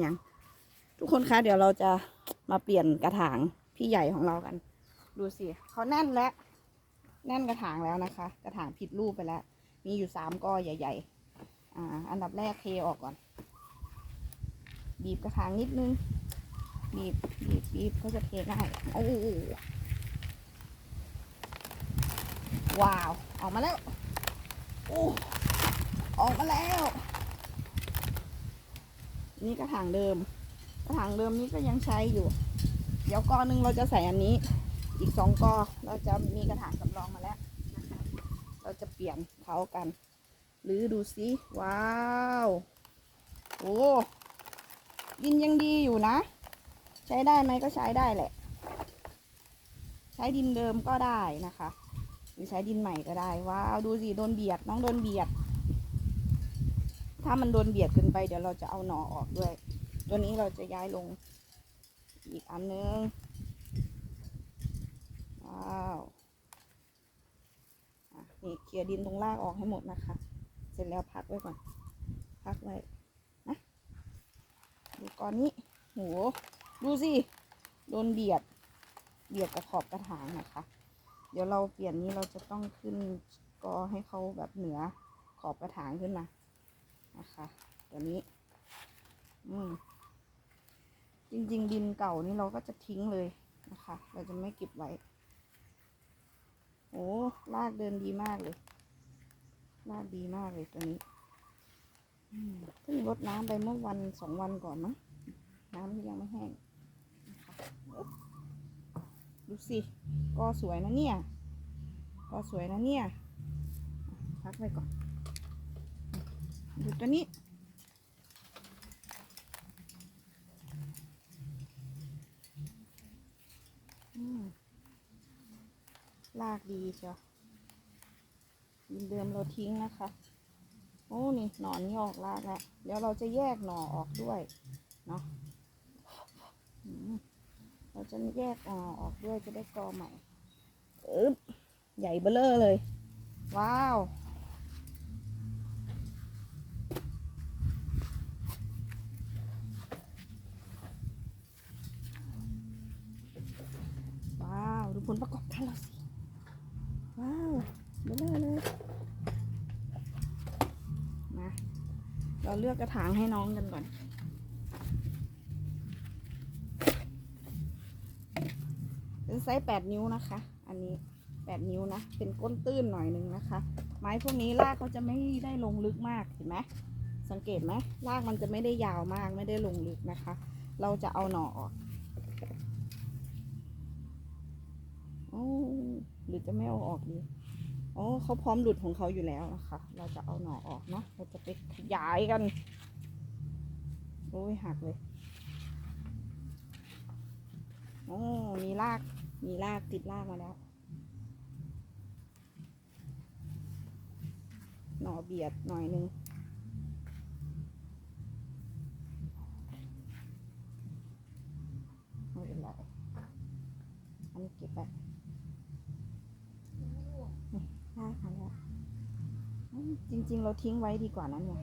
อย่าง ทุกคนคะเดี๋ยวเราจะมาเปลี่ยนกระถางพี่ใหญ่ของเรากัน ดูสิเขาแน่นแล้วแน่นกระถางแล้วนะคะ กระถางผิดรูปไปแล้ว มีอยู่สามก้อใหญ่ ๆ อ่า อันดับแรกเทออกก่อน บีบกระถางนิดนึง บีบ บีบ บีบเขาจะเทง่ายโอ้โหว้าว ออกมาแล้ว โอ้ ออกมาแล้ว นี่กระถางเดิม กระถางเดิมนี้ก็ยังใช้อยู่ เดี๋ยวก้อนหนึงเราจะใส่อันนี้ อีกสองกอเราจะมีกระถางสำรองมาแล้วนะคะเราจะเปลี่ยนเขากัน หรือดูสิว้าวโอ้ดินยังดีอยู่นะ ใช้ได้ไหมก็ใช้ได้แหละ ใช้ดินเดิมก็ได้นะคะ หรือใช้ดินใหม่ก็ได้ว้าวดูสิโดนเบียดน้องโดนเบียด ถ้ามันโดนเบียดเกินไปเดี๋ยวเราจะเอาหน่อออกด้วย ตัวนี้เราจะย้ายลง อีกอันนึง ว้าวนี่เคลียร์ดินตรงรากออกให้หมดนะคะ เสร็จแล้วพักไว้ก่อน พักไว้นะ ดูก้อนนี้โหดูสิ โดนเบียด เบียดกับขอบกระถางนะคะ เดี๋ยวเราเปลี่ยนนี้เราจะต้องขึ้นกอให้เขาแบบเหนือขอบกระถางขึ้นมา นะคะ ตัวนี้ อืมจริง ๆ ดินเก่านี่เราก็จะทิ้งเลยนะคะ เราจะไม่เก็บไว้โอ้ลากเดินดีมากเลย ลากดีมากเลยตัวนี้เพิ่งรดน้ำไปเมื่อวันสองวันก่อนมั้งน้ำก็ยังไม่แห้งนะคะดูสิก็สวยนะเนี่ย ก็สวยนะเนี่ย พักไว้ก่อน ดูตัวนี้ ลากดีเชียวดินเดิมเราทิ้งนะคะ โอ้นี่หนอนนี่ออกลากแล้วเดี๋ยวเราจะแยกหน่อออกด้วยเนาะเราจะแยกหน่อออกด้วยจะได้กอใหม่อึ๊บใหญ่เบ้อร่อเลย ว้าว ว้าว ดู ผลประกอบกันเราสิ ว้าวเบลอเลยมาเราเลือกกระถางให้น้องกันก่อน เป็นไซส์แปดนิ้วนะคะ อันนี้แปดนิ้วนะ เป็นก้นตื้นหน่อยหนึงนะคะ ไม้พวกนี้รากเขาจะไม่ได้ลงลึกมาก เห็นไหมสังเกตไหมรากมันจะไม่ได้ยาวมากไม่ได้ลงลึกนะคะ เราจะเอาหน่อออก โอ้หรือจะไม่เอาออกดีโอ้เขาพร้อมหลุดของเขาอยู่แล้วนะคะ เราจะเอาหน่อออกเนาะ เราจะไปขยายกัน โอ้ยหักเลย โอ้ มีราก มีรากติดรากมาแล้ว หน่อเบียดหน่อยนึง ไม่เป็นไรอันนี้เก็บไป ได้ค่ะแล้วอืม จริง ๆ เราทิ้งไว้ดีกว่านั้นเนี่ย